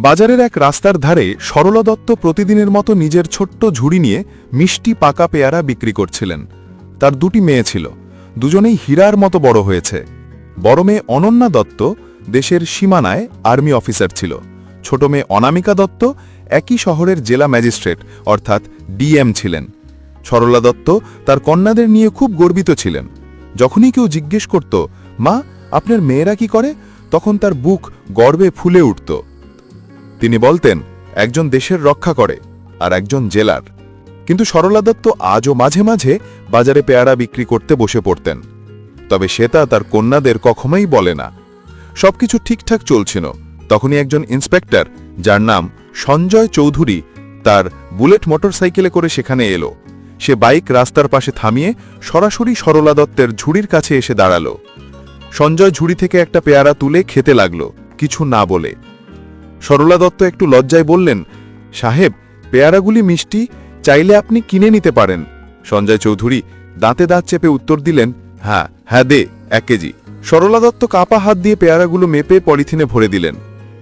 বাজারের এক রাস্তার ধারে সরলা দত্ত প্রতিদিনের মতো নিজের ছোট্ট ঝুড়ি নিয়ে মিষ্টি পাকা পেয়ারা বিক্রি করছিলেন। তার দুটি মেয়ে ছিল। দুজনেই হীরার মতো বড় হয়েছে। বড় মেয়ে অনন্যা দত্ত দেশের সীমানায় আর্মি অফিসার ছিল। ছোট মেয়ে অনামিকা দত্ত একই শহরের জেলা ম্যাজিস্ট্রেট, অর্থাৎ ডিএম ছিলেন। সরলা দত্ত তার কন্যাদের নিয়ে খুব গর্বিত ছিলেন। যখনই কেউ জিজ্ঞেস করত, মা, আপনার মেয়েরা কি করে? তখন তার বুক গর্বে ফুলে উঠত। তিনি বলতেন, একজন দেশের রক্ষা করে আর একজন জেলার। কিন্তু সরলা দত্ত আজও মাঝে মাঝে বাজারে পেয়ারা বিক্রি করতে বসে পড়তেন। তবে সেটা তার কন্যাদের কখনোই বলে না। সবকিছু ঠিকঠাক চলছিল। তখনই একজন ইন্সপেক্টর, যার নাম সঞ্জয় চৌধুরী, তার বুলেট মোটরসাইকেলে করে সেখানে এলো। সে বাইক রাস্তার পাশে থামিয়ে সরাসরি সরলা দত্তের ঝুড়ির কাছে এসে দাঁড়াল। সঞ্জয় ঝুড়ি থেকে একটা পেয়ারা তুলে খেতে লাগল, কিছু না বলে। সরলা দত্ত একটু লজ্জায় বললেন, সাহেব, পেয়ারাগুলি মিষ্টি, চাইলে আপনি কিনে নিতে পারেন। সঞ্জয় চৌধুরী দাঁতে দাঁত চেপে উত্তর দিলেন হ্যাঁ হ্যাঁ দে, এক কেজি। সরলা দত্ত কাপা হাত দিয়ে পেয়ারাগুলো মেপে পলিথিনে ভরে দিলেন।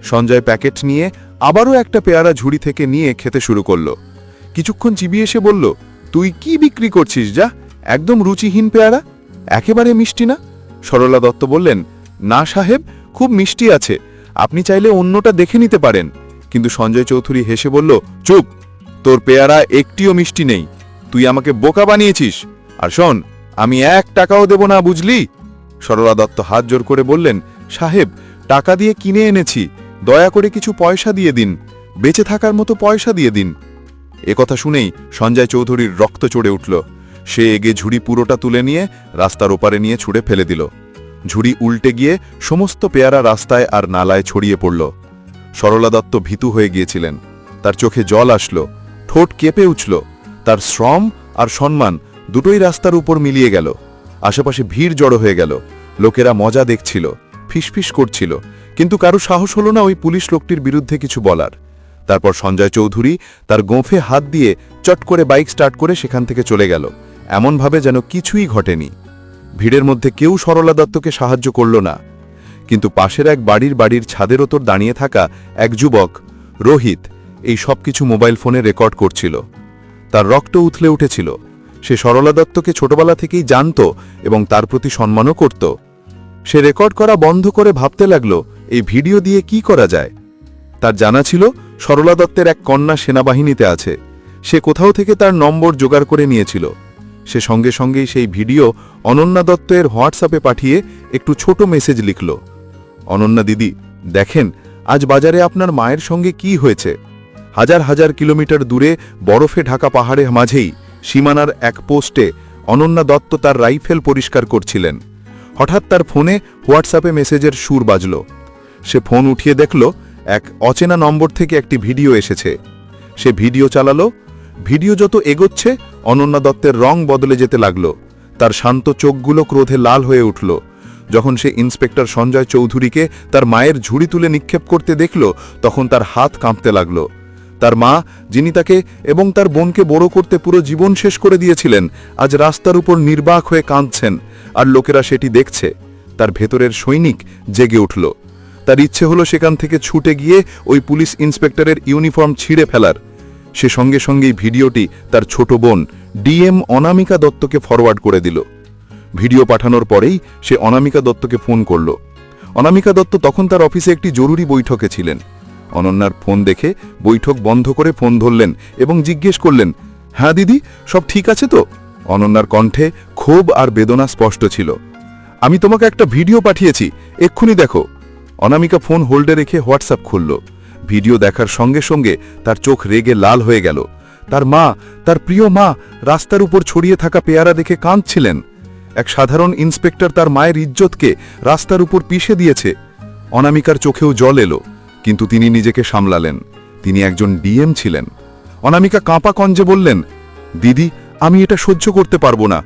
সঞ্জয় প্যাকেট নিয়ে আবারও একটা পেয়ারা ঝুড়ি থেকে নিয়ে খেতে শুরু করল। কিছুক্ষণ চিবিয়ে এসে বলল, তুই কি বিক্রি করছিস যা? একদম রুচিহীন পেয়ারা? একেবারে মিষ্টি না? সরলা দত্ত বললেন, না সাহেব, খুব মিষ্টি আছে। আপনি চাইলে অন্যটা দেখে নিতে পারেন। কিন্তু সঞ্জয় চৌধুরী হেসে বলল, চুপ, তোর পেয়ারা একটিও মিষ্টি নেই। তুই আমাকে বোকা বানিয়েছিস। আর শোন, আমি এক টাকাও দেব না, বুঝলি? সরলা দত্ত হাত জোর করে বললেন, সাহেব, টাকা দিয়ে কিনে এনেছি। দয়া করে কিছু পয়সা দিয়ে দিন। বেঁচে থাকার মতো পয়সা দিয়ে দিন। একথা শুনেই সঞ্জয় চৌধুরীর রক্ত চড়ে উঠল। সে এগে ঝুড়ি পুরোটা তুলে নিয়ে রাস্তার ওপারে নিয়ে ছুঁড়ে ফেলে দিল। ঝুড়ি উল্টে গিয়ে সমস্ত পেয়ারা রাস্তায় আর নালায় ছড়িয়ে পড়ল। সরলা দত্ত ভীতু হয়ে গিয়েছিলেন। তার চোখে জল আসলো, ঠোঁট কেঁপে উঠল। তার শ্রম আর সম্মান দুটোই রাস্তার উপর মিলিয়ে গেল। আশেপাশে ভিড় জড়ো হয়ে গেল। লোকেরা মজা দেখছিল, ফিসফিস করছিল। কিন্তু কারও সাহস হলো না ওই পুলিশ লোকটির বিরুদ্ধে কিছু বলার। তারপর সঞ্জয় চৌধুরী তার গোঁফে হাত দিয়ে চট করে বাইক স্টার্ট করে সেখান থেকে চলে গেল। এমনভাবে যেন কিছুই ঘটেনি। ভিড়ের মধ্যে কেউ সরলা দত্তকে সাহায্য করল না। কিন্তু পাশের এক বাড়ির বাড়ির ছাদের ওপর দাঁড়িয়ে থাকা এক যুবক, রোহিত, এই সব কিছু মোবাইল ফোনে রেকর্ড করছিল। তার রক্ত উথলে উঠেছিল। সে সরলা দত্তকে ছোটবেলা থেকেই জানত এবং তার প্রতি সম্মানও করত। সে রেকর্ড করা বন্ধ করে ভাবতে লাগল, এই ভিডিও দিয়ে কি করা যায়? তার জানা ছিল, সরলা দত্তের এক কন্যা সেনাবাহিনীতে আছে। সে কোথাও থেকে তার নম্বর জোগাড় করে নিয়েছিল। সে সঙ্গে সঙ্গেই সেই ভিডিও অনন্যা দত্তের হোয়াটসঅ্যাপে পাঠিয়ে একটু ছোট মেসেজ লিখল। অনন্যা দিদি, দেখেন, আজ বাজারে আপনার মায়ের সঙ্গে কি হয়েছে? হাজার হাজার কিলোমিটার দূরে বরফে ঢাকা পাহাড়ের মাঝেই, সীমানার এক পোস্টে অনন্যা দত্ত তার রাইফেল পরিষ্কার করছিলেন। হঠাৎ তার ফোনে হোয়াটসঅ্যাপে মেসেজের সুর বাজল। সে ফোন উঠিয়ে দেখল, এক অচেনা নম্বর থেকে একটি ভিডিও এসেছে। সে ভিডিও চালালো ভিডিও যত এগোচ্ছে, অনন্যা দত্তের রং বদলে যেতে লাগল। তার শান্ত চোখগুলো ক্রোধে লাল হয়ে উঠল। যখন সে ইন্সপেক্টর সঞ্জয় চৌধুরীকে তার মায়ের ঝুড়ি তুলে নিক্ষেপ করতে দেখল, তখন তার হাত কাঁপতে লাগল। তার মা, যিনি তাকে এবং তার বোনকে বড় করতে পুরো জীবন শেষ করে দিয়েছিলেন, আজ রাস্তার উপর নির্বাক হয়ে কাঁদছেন, আর লোকেরা সেটি দেখছে। তার ভেতরের সৈনিক জেগে উঠল। তার ইচ্ছে হলো সেখান থেকে ছুটে গিয়ে ওই পুলিশ ইন্সপেক্টরের ইউনিফর্ম ছিঁড়ে ফেলার। সে সঙ্গে সঙ্গেই ভিডিওটি তার ছোট বোন ডিএম অনামিকা দত্তকে ফরওয়ার্ড করে দিল। ভিডিও পাঠানোর পরেই সে অনামিকা দত্তকে ফোন করল। অনামিকা দত্ত তখন তার অফিসে একটি জরুরি বৈঠকে ছিলেন। অনন্যার ফোন দেখে বৈঠক বন্ধ করে ফোন ধরলেন এবং জিজ্ঞেস করলেন হ্যাঁ দিদি, সব ঠিক আছে তো? অনন্যার কণ্ঠে ক্ষোভ আর বেদনা স্পষ্ট ছিল। আমি তোমাকে একটা ভিডিও পাঠিয়েছি, এক্ষুনি দেখো। অনামিকা ফোন হোল্ডে রেখে হোয়াটসঅ্যাপ খুলল। ভিডিও দেখার সঙ্গে সঙ্গে তার চোখ রেগে লাল হয়ে গেল। তার মা, তার প্রিয় মা, রাস্তার উপর ছড়িয়ে থাকা পেয়ারা দেখে কাঁদছিলেন। এক সাধারণ ইন্সপেক্টর তার মায়ের ইজ্জতকে রাস্তার উপর পিষে দিয়েছে। অনামিকার চোখেও জল এলো, কিন্তু তিনি নিজেকে সামলালেন। তিনি একজন ডিএম ছিলেন। অনামিকা কাঁপা কঞ্জে বললেন, দিদি, আমি এটা সহ্য করতে পারব না।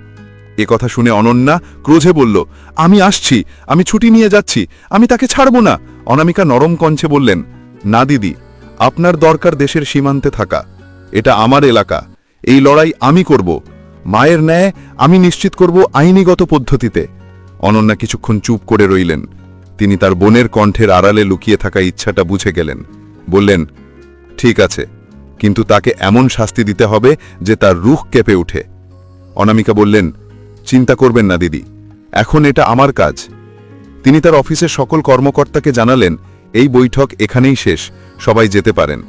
এ কথা শুনে অনন্যা ক্রোধে বলল, আমি আসছি, আমি ছুটি নিয়ে যাচ্ছি, আমি তাকে ছাড়ব না। অনামিকা নরম কঞ্চে বললেন না দিদি, আপনার দরকার দেশের সীমান্তে থাকা। এটা আমার এলাকা। এই লড়াই আমি করব। মায়ের ন্যায় আমি নিশ্চিত করব আইনিগত পদ্ধতিতে। অনন্যা কিছুক্ষণ চুপ করে রইলেন। তিনি তার বোনের কণ্ঠের আড়ালে লুকিয়ে থাকা ইচ্ছাটা বুঝে গেলেন। বললেন, ঠিক আছে, কিন্তু তাকে এমন শাস্তি দিতে হবে যে তার রুখ কেঁপে উঠে অনামিকা বললেন, চিন্তা করবেন না দিদি, এখন এটা আমার কাজ। তিনি তার অফিসের সকল কর্মকর্তাকে জানালেন এই বৈঠক এখানেই শেষ, সবাই যেতে পারেন।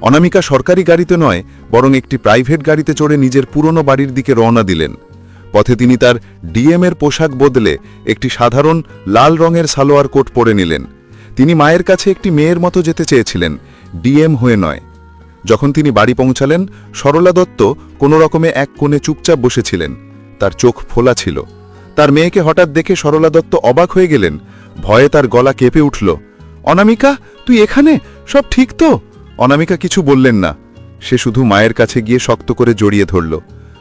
অনামিকা সরকারি গাড়িতে নয়, বরং একটি প্রাইভেট গাড়িতে চড়ে নিজের পুরনো বাড়ির দিকে রওনা দিলেন। পথে তিনি তার ডিএম এর পোশাক বদলে একটি সাধারণ লাল রঙের সালোয়ার কোট পরে নিলেন। তিনি মায়ের কাছে একটি মেয়ের মতো যেতে চেয়েছিলেন, ডিএম হয়ে নয়। যখন তিনি বাড়ি পৌঁছালেন, সরলা দত্ত কোনো রকমে এক কোণে চুপচাপ বসেছিলেন। তার চোখ ফোলা ছিল। তার মেয়েকে হঠাৎ দেখে সরলা দত্ত অবাক হয়ে গেলেন। ভয়ে তার গলা কেঁপে উঠল। অনামিকা, তুই এখানে? সব ঠিক তো? অনামিকা কিছু বললেন না। সে শুধু মায়ের কাছে গিয়ে শক্ত করে জড়িয়ে ধরল।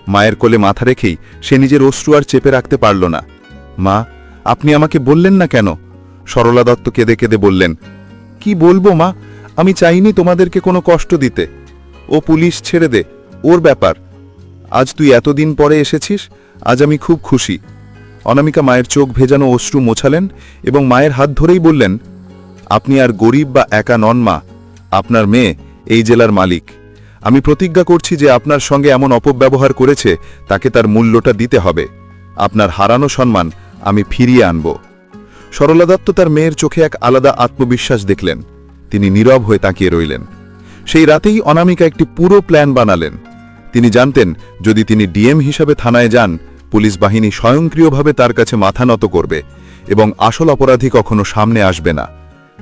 মায়ের কোলে মাথা রেখেই সে নিজের অশ্রু আর চেপে রাখতে পারল না। মা, আপনি আমাকে বললেন না কেন? সরলা দত্ত কেঁদে কেঁদে বললেন, কি বলব মা? আমি চাইনি তোমাদেরকে কোনো কষ্ট দিতে। ও পুলিশ ছেড়ে দে, ওর ব্যাপার। আজ তুই এতদিন পরে এসেছিস, আজ আমি খুব খুশি। অনামিকা মায়ের চোখ ভেজানো অশ্রু মোছালেন এবং মায়ের হাত ধরেই বললেন আপনি আর গরিব বা একা নন মা, আপনার মেয়ে এই জেলার মালিক। আমি প্রতিজ্ঞা করছি যে আপনার সঙ্গে এমন অপব্যবহার করেছে, তাকে তার মূল্যটা দিতে হবে। আপনার হারানো সম্মান আমি ফিরিয়ে আনব। সরলা দত্ত তার মেয়ের চোখে এক আলাদা আত্মবিশ্বাস দেখলেন। তিনি নীরব হয়ে তাকিয়ে রইলেন। সেই রাতেই অনামিকা একটি পুরো প্ল্যান বানালেন। তিনি জানতেন, যদি তিনি ডিএম হিসাবে থানায় যান, পুলিশ বাহিনী স্বয়ংক্রিয়ভাবে তার কাছে মাথা নত করবে এবং আসল অপরাধী কখনো সামনে আসবে না।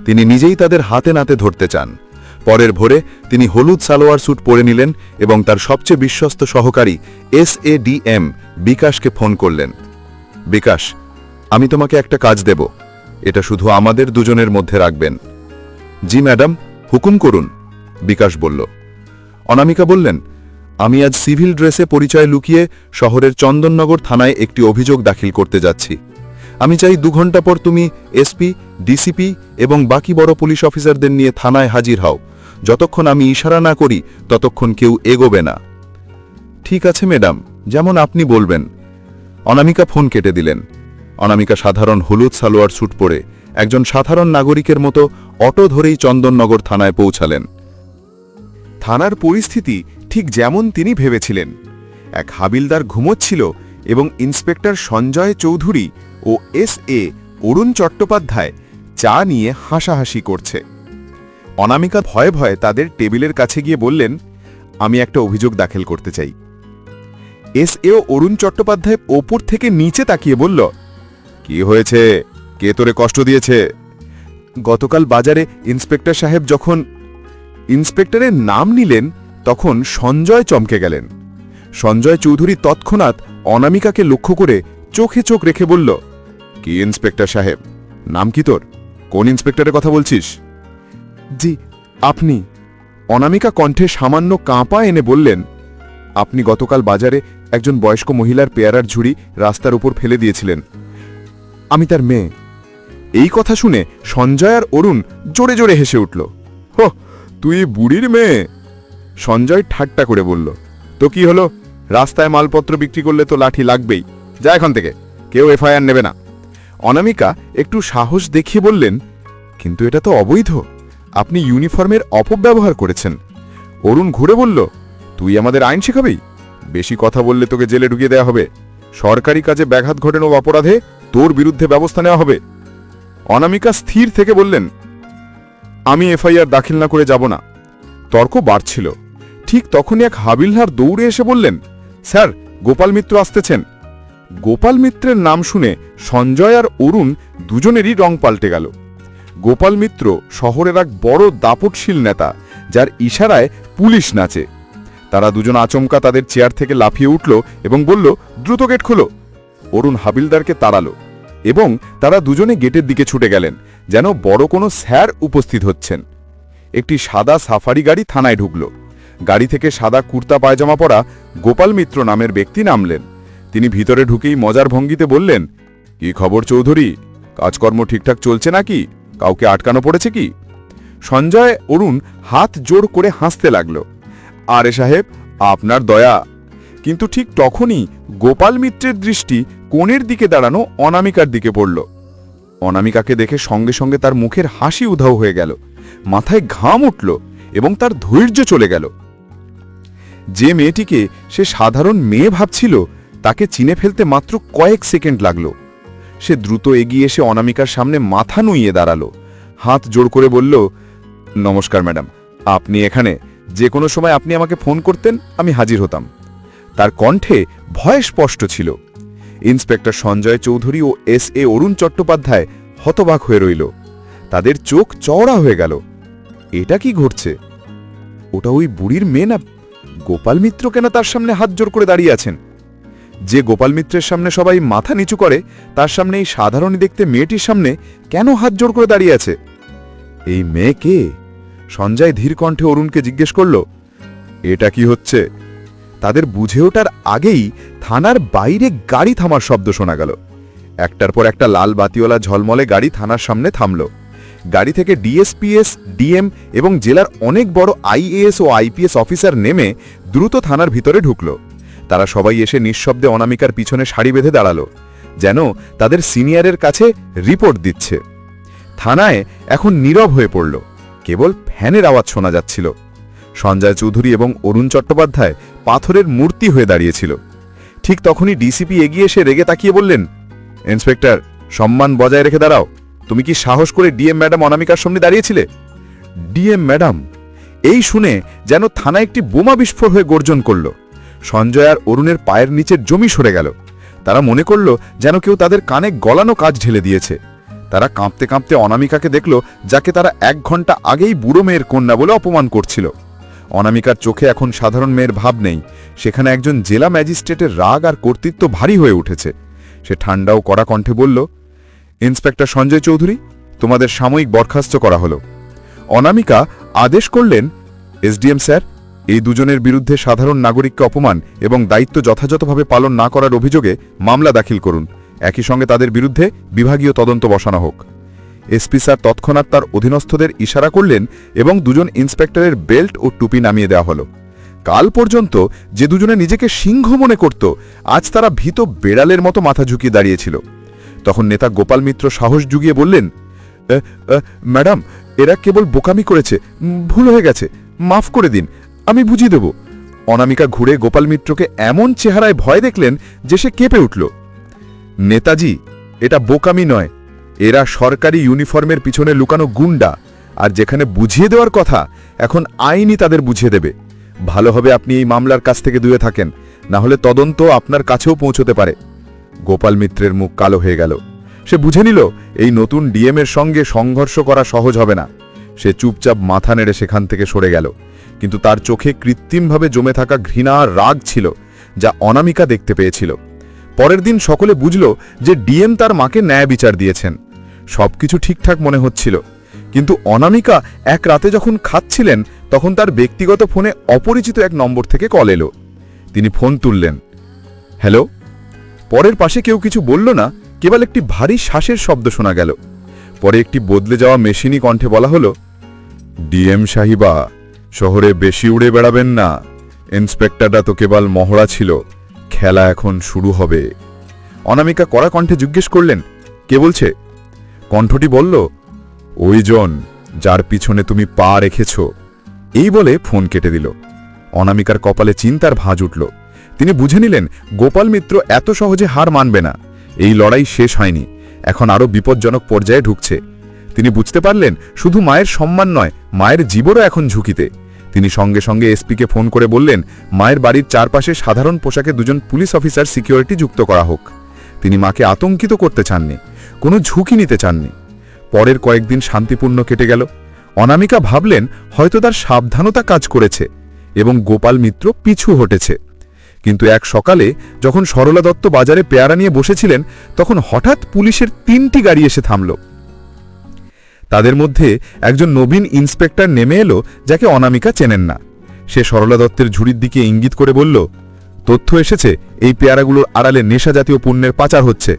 তিনি নিজেই তাদের হাতে নাতে ধরতে চান। পরের ভোরে তিনি হলুদ সালোয়ার স্যুট পরে নিলেন এবং তার সবচেয়ে বিশ্বস্ত সহকারী এস এ ডিএম বিকাশকে ফোন করলেন। বিকাশ, আমি তোমাকে একটা কাজ দেব। এটা শুধু আমাদের দুজনের মধ্যে রাখবেন। জি ম্যাডাম, হুকুম করুন। বিকাশ বলল। অনামিকা বললেন, আমি আজ সিভিল ড্রেসে পরিচয় লুকিয়ে শহরের চন্দননগর থানায় একটি অভিযোগ দাখিল করতে যাচ্ছি। আমি চাই দু ঘণ্টা পর তুমি এসপি ডিসিপি এবং বাকি বড় পুলিশ অফিসারদের নিয়ে থানায় হাজির হও। যতক্ষণ আমি ইশারা না করি, ততক্ষণ কেউ এগোবে না। ঠিক আছে, ম্যাডাম, যেমন আপনি বলবেন। অনামিকা ফোন কেটে দিলেন। অনামিকা সাধারণ হলুদ সালোয়ার স্যুট পরে একজন সাধারণ নাগরিকের মতো অটো ধরেই চন্দননগর থানায় পৌঁছালেন। থানার পরিস্থিতি ঠিক যেমন তিনি ভেবেছিলেন। এক হাবিলদার ঘুমোচ্ছিল এবং ইন্সপেক্টর সঞ্জয় চৌধুরী ও এস এ অরুণ চট্টোপাধ্যায় চা নিয়ে হাসাহাসি করছে। অনামিকা ভয়ে ভয়ে তাদের টেবিলের কাছে গিয়ে বললেন, আমি একটা অভিযোগ দাখিল করতে চাই। এস এ অরুণ চট্টোপাধ্যায় ওপর থেকে নিচে তাকিয়ে বলল, কি হয়েছে? কে তোরে কষ্ট দিয়েছে? গতকাল বাজারে ইন্সপেক্টর সাহেব যখন ইন্সপেক্টরের নাম নিলেন, তখন সঞ্জয় চমকে গেলেন। সঞ্জয় চৌধুরী তৎক্ষণাৎ অনামিকাকে লক্ষ্য করে চোখে চোখ রেখে বলল, কি ইন্সপেক্টর সাহেব? নাম কি তোর? কোন ইন্সপেক্টরের কথা বলছিস? জি আপনি। অনামিকা কণ্ঠে সামান্য কাঁপা এনে বললেন আপনি গতকাল বাজারে একজন বয়স্ক মহিলার পেয়ারার ঝুড়ি রাস্তার উপর ফেলে দিয়েছিলেন। আমি তার মেয়ে। এই কথা শুনে সঞ্জয় আর অরুণ জোরে জোরে হেসে উঠল হো তুই বুড়ির মেয়ে? সঞ্জয় ঠাট্টা করে বলল তো কি হলো? রাস্তায় মালপত্র বিক্রি করলে তো লাঠি লাগবেই। যা এখন থেকে। কেউ এফআইআর নেবে না। অনামিকা একটু সাহস দেখিয়ে বললেন, কিন্তু এটা তো অবৈধ। আপনি ইউনিফর্মের অপব্যবহার করেছেন। অরুণ ঘুরে বলল, তুই আমাদের আইন শেখাবি? বেশি কথা বললে তোকে জেলে ঢুকিয়ে দেয়া হবে। সরকারি কাজে ব্যাঘাত ঘটানো অপরাধে তোর বিরুদ্ধে ব্যবস্থা নেওয়া হবে। অনামিকা স্থির থেকে বললেন, আমি এফআইআর দাখিল না করে যাব না। তর্ক বাড়ছিল। ঠিক তখনই এক হাবিলহার দৌড়ে এসে বললেন, স্যার, গোপাল মিত্র আসতেছেন। গোপাল মিত্রের নাম শুনে সঞ্জয় আর অরুণ দুজনেরই রং পাল্টে গেল। গোপাল মিত্র শহরের এক বড় দাপটশীল নেতা, যার ইশারায় পুলিশ নাচে। তারা দুজন আচমকা তাদের চেয়ার থেকে লাফিয়ে উঠল এবং বলল, দ্রুত গেট খোলো। অরুণ হাবিলদারকে তাড়ালো এবং তারা দুজনে গেটের দিকে ছুটে গেলেন, যেন বড় কোনো স্যার উপস্থিত হচ্ছেন। একটি সাদা সাফারি গাড়ি থানায় ঢুকল। গাড়ি থেকে সাদা কুর্তা পায়জামা পরা গোপাল মিত্র নামের ব্যক্তি নামলেন। তিনি ভিতরে ঢুকেই মজার ভঙ্গিতে বললেন, কি খবর চৌধুরী? কাজকর্ম ঠিকঠাক চলছে নাকি? কাউকে আটকানো পড়েছে কি? সঞ্জয় অরুণ হাত জোর করে হাসতে লাগল, আরে সাহেব, আপনার দয়া। কিন্তু ঠিক তখনই গোপাল মিত্রের দৃষ্টি কোণের দিকে দাঁড়ানো অনামিকার দিকে পড়ল। অনামিকাকে দেখে সঙ্গে সঙ্গে তার মুখের হাসি উধাও হয়ে গেল, মাথায় ঘাম উঠল এবং তার ধৈর্য চলে গেল। যে মেয়েটিকে সে সাধারণ মেয়ে ভাবছিল তাকে চিনে ফেলতে মাত্র কয়েক সেকেন্ড লাগল। সে দ্রুত এগিয়ে এসে অনামিকার সামনে মাথা নুইয়ে দাঁড়াল। হাত জোড় করে বলল, নমস্কার, ম্যাডাম। আপনি এখানে? যে কোনো সময় আপনি আমাকে ফোন করতেন, আমি হাজির হতাম। তার কণ্ঠে ভয় স্পষ্ট ছিল। ইন্সপেক্টর সঞ্জয় চৌধুরী ও এস এ অরুণ চট্টোপাধ্যায় হতবাক হয়ে রইল। তাদের চোখ চওড়া হয়ে গেল। এটা কি ঘটছে? ওটা ওই বুড়ির মেয়ে না? গোপাল মিত্র কেন তার সামনে হাত জোর করে দাঁড়িয়ে আছেন? যে গোপাল মিত্রের সামনে সবাই মাথা নিচু করে, তার সামনে এই সাধারণ দেখতে মেয়েটির সামনে কেন হাত জোর করে দাঁড়িয়ে আছে? এই মেয়ে কে? সঞ্জয় ধীর কণ্ঠে অরুণকে জিজ্ঞেস করল, এটা কি হচ্ছে? তাদের বুঝে ওঠার আগেই থানার বাইরে গাড়ি থামার শব্দ শোনা গেল। একটার পর একটা লাল বাতিওয়ালা ঝলমলে গাড়ি থানার সামনে থামল। গাড়ি থেকে ডিএসপিএস, ডিএম এবং জেলার অনেক বড় আইএএস ও আইপিএস অফিসার নেমে দ্রুত থানার ভিতরে ঢুকল। তারা সবাই এসে নিঃশব্দে অনামিকার পিছনে শাড়ি বেঁধে দাঁড়াল, যেন তাদের সিনিয়রের কাছে রিপোর্ট দিচ্ছে। থানায় এখন নীরব হয়ে পড়ল, কেবল ফ্যানের আওয়াজ শোনা যাচ্ছিল। সঞ্জয় চৌধুরী এবং অরুণ চট্টোপাধ্যায় পাথরের মূর্তি হয়ে দাঁড়িয়েছিল। ঠিক তখনই ডিসিপি এগিয়ে এসে রেগে তাকিয়ে বললেন, ইন্সপেক্টর, সম্মান বজায় রেখে দাঁড়াও। তুমি কি সাহস করে ডিএম ম্যাডাম অনামিকার সামনে দাঁড়িয়েছিলে? ডিএম ম্যাডাম, এই শুনে যেন থানা একটি বোমা বিস্ফোর হয়ে গর্জন করল। সঞ্জয় আর অরুণের পায়ের নিচের জমি সরে গেল। তারা মনে করল যেন কেউ তাদের কানে গলানো কাজ ঢেলে দিয়েছে। তারা কাঁপতে কাঁপতে অনামিকাকে দেখল, যাকে তারা এক ঘণ্টা আগেই বুড়ো মেয়ের কন্যা বলে অপমান করছিল। অনামিকার চোখে এখন সাধারণ মেয়ের ভাব নেই। সেখানে একজন জেলা ম্যাজিস্ট্রেটের রাগ আর কর্তৃত্ব ভারী হয়ে উঠেছে। সে ঠান্ডা ও কড়া কণ্ঠে বলল, ইন্সপেক্টর সঞ্জয় চৌধুরী, তোমাদের সাময়িক বরখাস্ত করা হলো। অনামিকা আদেশ করলেন, এসডিএম স্যার এই দুজনের বিরুদ্ধে সাধারণ নাগরিককে অপমান এবং দায়িত্ব যথাযথভাবে পালন না করার অভিযোগে মামলা দাখিল করুন। একই সঙ্গে তাদের বিরুদ্ধে বিভাগীয় তদন্ত বসানো হোক। এসপি স্যার তৎক্ষণাৎ তার অধীনস্থদের ইশারা করলেন এবং দুজন ইন্সপেক্টরের বেল্ট ও টুপি নামিয়ে দেওয়া হলো। কাল পর্যন্ত যে দুজনে নিজেকে সিংহ মনে করত আজ তারা ভীত বেড়ালের মতো মাথা ঝুঁকিয়ে দাঁড়িয়েছিল। তখন নেতা গোপাল মিত্র সাহস জুগিয়ে বললেন "এ, এ, ম্যাডাম এরা কেবল বোকামি করেছে ভুল হয়ে গেছে মাফ করে দিন আমি বুঝিয়ে দেব। অনামিকা ঘুরে গোপাল মিত্রকে এমন চেহারায় ভয় দেখলেন যে সে কেঁপে উঠল। নেতাজি, এটা বোকামি নয়। এরা সরকারি ইউনিফর্মের পিছনে লুকানো গুন্ডা, আর যেখানে বুঝিয়ে দেওয়ার কথা, এখন আইনই তাদের বুঝিয়ে দেবে। ভালো হবে আপনি এই মামলার কাছ থেকে দূরে থাকেন না হলে তদন্ত আপনার কাছেও পৌঁছতে পারে। গোপাল মিত্রের মুখ কালো হয়ে গেল। সে বুঝে নিল, এই নতুন ডিএমের সঙ্গে সংঘর্ষ করা সহজ হবে না। সে চুপচাপ মাথা নেড়ে সেখান থেকে সরে গেল। কিন্তু তার চোখে কৃত্রিমভাবে জমে থাকা ঘৃণা রাগ ছিল, যা অনামিকা দেখতে পেয়েছিল। পরের দিন সকলে বুঝল যে ডিএম তার মাকে ন্যায় বিচার দিয়েছেন। সবকিছু ঠিকঠাক মনে হচ্ছিল। কিন্তু অনামিকা এক রাতে যখন খাচ্ছিলেন, তখন তার ব্যক্তিগত ফোনে অপরিচিত এক নম্বর থেকে কল এলো। তিনি ফোন তুললেন। হ্যালো? পরের পাশে কেউ কিছু বলল না, কেবল একটি ভারী শ্বাসের শব্দ শোনা গেল। পরে একটি বদলে যাওয়া মেশিনি কণ্ঠে বলা হলো, ডিএম সাহিবা শহরে বেশি উড়ে বেড়াবেন না। ইন্সপেক্টরটা তো কেবল মহড়া ছিল। খেলা এখন শুরু হবে। অনামিকা কড়া কণ্ঠে জিজ্ঞেস করলেন, কে বলছে? কণ্ঠটি বলল, ওই জন যার পিছনে তুমি পা রেখেছ। এই বলে ফোন কেটে দিল। অনামিকার কপালে চিন্তার ভাঁজ উঠল। তিনি বুঝে নিলেন, গোপাল মিত্র এত সহজে হার মানবে না। এই লড়াই শেষ হয়নি। এখন আরও বিপজ্জনক পর্যায়ে ঢুকছে। তিনি বুঝতে পারলেন, শুধু মায়ের সম্মান নয়, মায়ের জীবনও এখন ঝুঁকিতে। তিনি সঙ্গে সঙ্গে এসপিকে ফোন করে বললেন, মায়ের বাড়ির চারপাশে সাধারণ পোশাকে দুজন পুলিশ অফিসার সিকিউরিটি যুক্ত করা হোক। তিনি মাকে আতঙ্কিত করতে চাননি, কোনো ঝুঁকি নিতে চাননি। পরের কয়েকদিন শান্তিপূর্ণ কেটে গেল। অনামিকা ভাবলেন, হয়তো তার সাবধানতা কাজ করেছে এবং গোপাল মিত্র পিছু হটেছে। কিন্তু এক সকালে যখন সরলা দত্ত বাজারে পেয়ারা নিয়ে বসেছিলেন, তখন হঠাৎ পুলিশের তিনটি গাড়ি এসে থামল। তাদের মধ্যে একজন নবীন ইন্সপেক্টর নেমে এলো যাকে অনামিকা চেনেন না। সে সরলা দত্তের ঝুড়ির দিকে ইঙ্গিত করে বলল, তথ্য এসেছে, এই পেয়ারাগুলোর আড়ালে নেশা জাতীয় পণ্যের পাচার হচ্ছে।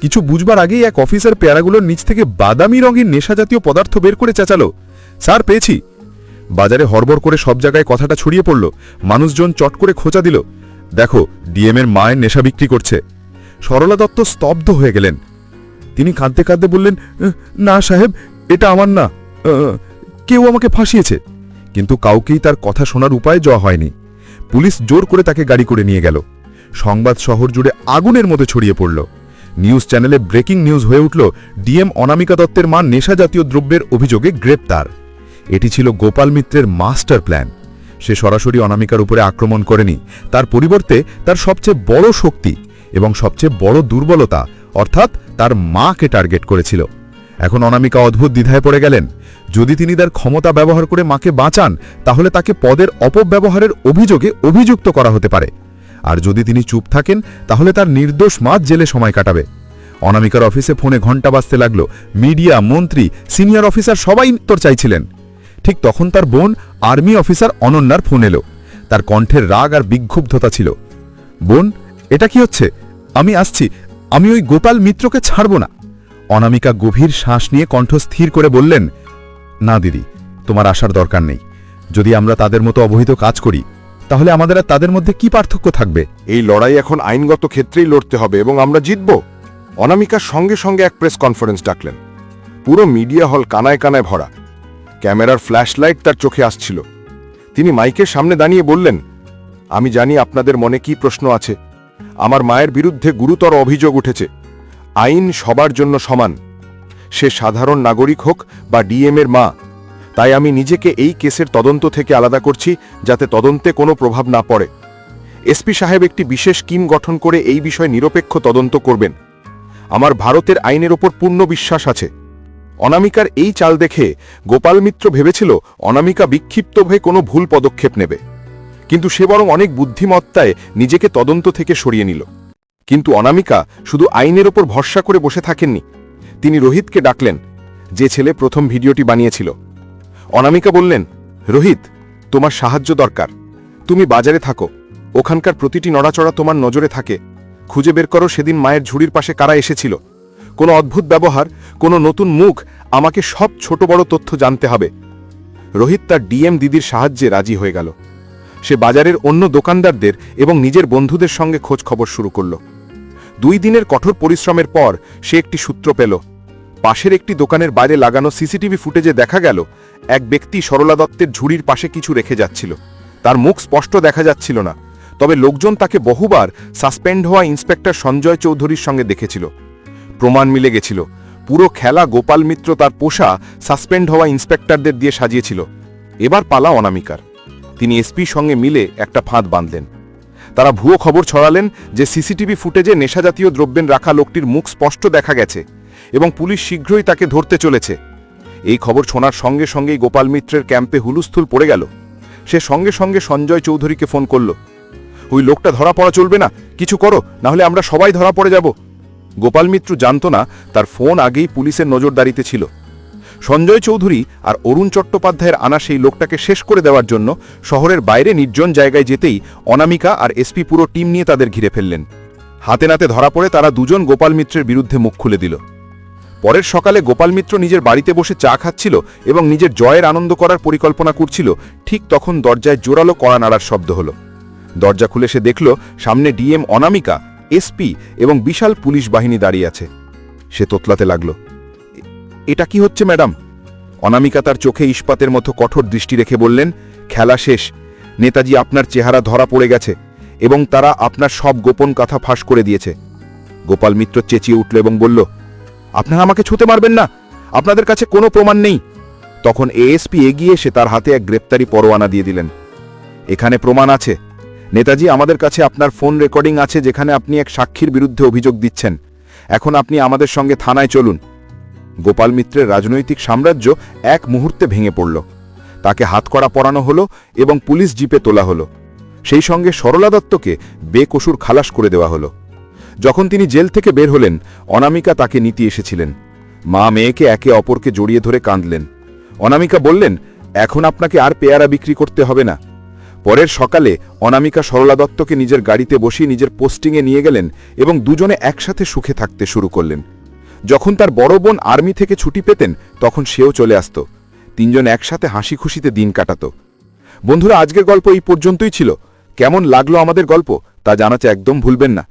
কিছু বুঝবার আগেই এক অফিসার পেয়ারাগুলোর নিচ থেকে বাদামি রঙের নেশা জাতীয় পদার্থ বের করে চেঁচালো। স্যার, পেয়েছি। বাজারে হড়বড় করে সব জায়গায় কথাটা ছড়িয়ে পড়ল। মানুষজন চট করে খোঁচা দিল। দেখো ডিএম এর মায়ের নেশা বিক্রি করছে। সরলা দত্ত স্তব্ধ হয়ে গেলেন। তিনি কাঁদতে কাঁদতে বললেন, না সাহেব এটা আমার না কেউ আমাকে ফাঁসিয়েছে। কিন্তু কাউকেই তার কথা শোনার উপায় যাওয়া হয়নি। পুলিশ জোর করে তাকে গাড়ি করে নিয়ে গেল। সংবাদ শহর জুড়ে আগুনের মধ্যে ছড়িয়ে পড়ল। নিউজ চ্যানেলে ব্রেকিং নিউজ হয়ে উঠল ডিএম অনামিকা দত্তের মা নেশা জাতীয় দ্রব্যের অভিযোগে গ্রেপ্তার। এটি ছিল গোপাল মিত্রের মাস্টার প্ল্যান। সে সরাসরি অনামিকার উপরে আক্রমণ করেনি। তার পরিবর্তে তার সবচেয়ে বড় শক্তি এবং সবচেয়ে বড় দুর্বলতা, অর্থাৎ তার মাকে টার্গেট করেছিল। এখন অনামিকা অদ্ভুত দ্বিধায় পড়ে গেলেন। যদি তিনি তার ক্ষমতা ব্যবহার করে মাকে বাঁচান, তাহলে তাকে পদের অপব্যবহারের অভিযোগে অভিযুক্ত করা হতে পারে। আর যদি তিনি চুপ থাকেন, তাহলে তার নির্দোষ মা জেলে সময় কাটাবে। অনামিকার অফিসে ফোনে ঘণ্টা বাজতে লাগল। মিডিয়া, মন্ত্রী, সিনিয়র অফিসার সবাই তোর চাইছিলেন। ঠিক তখন তার বোন, আর্মি অফিসার অনন্যার ফোন এলো। তার কণ্ঠের রাগ আর বিক্ষুব্ধতা ছিল। বোন, এটা কি হচ্ছে? আমি আসছি। আমি ওই গোপাল মিত্রকে ছাড়ব না। অনামিকা গভীর শ্বাস নিয়ে কণ্ঠ স্থির করে বললেন, না দিদি, তোমার আসার দরকার নেই। যদি আমরা তাদের মতো অবহিত কাজ করি, তাহলে আমাদের আর তাদের মধ্যে কি পার্থক্য থাকবে? এই লড়াই এখন আইনগত ক্ষেত্রেই লড়তে হবে এবং আমরা জিতব। অনামিকার সঙ্গে সঙ্গে এক প্রেস কনফারেন্স ডাকলেন। পুরো মিডিয়া হল কানায় কানায় ভরা। ক্যামেরার ফ্ল্যাশলাইট তার চোখে আসছিল। তিনি মাইকের সামনে দাঁড়িয়ে বললেন, আমি জানি আপনাদের মনে কি প্রশ্ন আছে। আমার মায়ের বিরুদ্ধে গুরুতর অভিযোগ উঠেছে। আইন সবার জন্য সমান। সে সাধারণ নাগরিক হোক বা ডিএম এর মা, তাই আমি নিজেকে এই কেসের তদন্ত থেকে আলাদা করছি যাতে তদন্তে কোনো প্রভাব না পড়ে। এসপি সাহেব একটি বিশেষ স্কিম গঠন করে এই বিষয়ে নিরপেক্ষ তদন্ত করবেন। আমার ভারতের আইনের ওপর পূর্ণ বিশ্বাস আছে। অনামিকার এই চাল দেখে গোপাল মিত্র ভেবেছিল অনামিকা বিক্ষিপ্ত হয়ে কোনো ভুল পদক্ষেপ নেবে। কিন্তু সে বরং অনেক বুদ্ধিমত্তায় নিজেকে তদন্ত থেকে সরিয়ে নিল। কিন্তু অনামিকা শুধু আইনের ওপর ভরসা করে বসে থাকেননি। তিনি রোহিতকে ডাকলেন, যে ছেলে প্রথম ভিডিওটি বানিয়েছিল। অনামিকা বললেন, রোহিত, তোমার সাহায্য দরকার। তুমি বাজারে থাকো। ওখানকার প্রতিটি নড়াচড়া তোমার নজরে থাকে। খুঁজে বের করো সেদিন মায়ের ঝুড়ির পাশে কারা এসেছিল। কোনো অদ্ভুত ব্যবহার, কোনো নতুন মুখ, আমাকে সব ছোট বড় তথ্য জানতে হবে। রোহিত তার ডিএম দিদির সাহায্যে রাজি হয়ে গেল। সে বাজারের অন্য দোকানদারদের এবং নিজের বন্ধুদের সঙ্গে খোঁজ খবর শুরু করল। দুই দিনের কঠোর পরিশ্রমের পর সে একটি সূত্র পেল। পাশের একটি দোকানের বাইরে লাগানো সিসিটিভি ফুটেজে দেখা গেল, এক ব্যক্তি সরলা দত্তের ঝুড়ির পাশে কিছু রেখে যাচ্ছিল। তার মুখ স্পষ্ট দেখা যাচ্ছিল না, তবে লোকজন তাকে বহুবার সাসপেন্ড হওয়া ইন্সপেক্টর সঞ্জয় চৌধুরীর সঙ্গে দেখেছিল। প্রমাণ মিলে গেছিল, পুরো খেলা গোপাল মিত্র তার পোষা সাসপেন্ড হওয়া ইন্সপেক্টরদের দিয়ে সাজিয়েছিল। এবার পালা অনামিকার। তিনি এসপির সঙ্গে মিলে একটা ফাঁদ বাঁধলেন। তারা ভুয়ো খবর ছড়ালেন যে সিসিটিভি ফুটেজে নেশাজাতীয় দ্রব্যের রাখা লোকটির মুখ স্পষ্ট দেখা গেছে এবং পুলিশ শীঘ্রই তাকে ধরতে চলেছে। এই খবর শোনার সঙ্গে সঙ্গেই গোপাল মিত্রের ক্যাম্পে হুলুস্থুল পড়ে গেল। সে সঙ্গে সঙ্গে সঞ্জয় চৌধুরীকে ফোন করল। ওই লোকটা ধরা পড়া চলবে না, কিছু করো, নাহলে আমরা সবাই ধরা পড়ে যাব। গোপাল মিত্র জানত না তার ফোন আগেই পুলিশের নজরদারিতে ছিল। সঞ্জয় চৌধুরী আর অরুণ চট্টোপাধ্যায়ের আনা সেই লোকটাকে শেষ করে দেওয়ার জন্য শহরের বাইরে নির্জন জায়গায় যেতেই অনামিকা আর এসপি পুরো টিম নিয়ে তাদের ঘিরে ফেললেন। হাতে নাতে ধরা পড়ে তারা দুজন গোপাল মিত্রের বিরুদ্ধে মুখ খুলে দিল। পরের সকালে গোপাল মিত্র নিজের বাড়িতে বসে চা খাচ্ছিল এবং নিজের জয়ের আনন্দ করার পরিকল্পনা করছিল, ঠিক তখন দরজায় জোরালো কড়া নাড়ার শব্দ হলো। দরজা খুলে সে দেখল, সামনে ডিএম অনামিকা এসপি এবং বিশাল পুলিশ বাহিনী দাঁড়িয়ে আছে। সে তোতলাতে লাগল। "এ- এটা কি হচ্ছে, ম্যাডাম? অনামিকা তার চোখে ইস্পাতের মতো কঠোর দৃষ্টি রেখে বললেন, খেলা শেষ। নেতাজি আপনার চেহারা ধরা পড়ে গেছে এবং তারা আপনার সব গোপন কথা ফাঁস করে দিয়েছে। গোপাল মিত্র চেঁচিয়ে উঠল এবং বলল, আপনারা আমাকে ছুতে মারবেন না। আপনাদের কাছে কোনো প্রমাণ নেই। তখন এএসপি এগিয়ে এসে তার হাতে এক গ্রেপ্তারি পরোয়ানা দিয়ে দিলেন। এখানে প্রমাণ আছে। নেতাজি, আমাদের কাছে আপনার ফোন রেকর্ডিং আছে যেখানে আপনি এক সাক্ষীর বিরুদ্ধে অভিযোগ দিচ্ছেন। এখন আপনি আমাদের সঙ্গে থানায় চলুন। গোপাল মিত্রের রাজনৈতিক সাম্রাজ্য এক মুহূর্তে ভেঙে পড়ল। তাকে হাতকড়া পরানো হলো এবং পুলিশ জিপে তোলা হলো। সেই সঙ্গে সরলা দত্তকে বেকসুর খালাস করে দেওয়া হলো। যখন তিনি জেল থেকে বের হলেন, অনামিকা তাকে নিতে এসেছিলেন। মা মেয়েকে একে অপরকে জড়িয়ে ধরে কাঁদলেন। অনামিকা বললেন, এখন আপনাকে আর পেয়ারা বিক্রি করতে হবে না। পরের সকালে অনামিকা সরলা দত্তকে নিজের গাড়িতে বসিয়ে নিজের পোস্টিংয়ে নিয়ে গেলেন এবং দুজনে একসাথে সুখে থাকতে শুরু করলেন। যখন তার বড় বোন আর্মি থেকে ছুটি পেতেন, তখন সেও চলে আসত। তিনজন একসাথে হাসি খুশিতে দিন কাটাত। বন্ধুরা, আজকের গল্প এই পর্যন্তই ছিল। কেমন লাগল আমাদের গল্প, তা জানাতে একদম ভুলবেন না।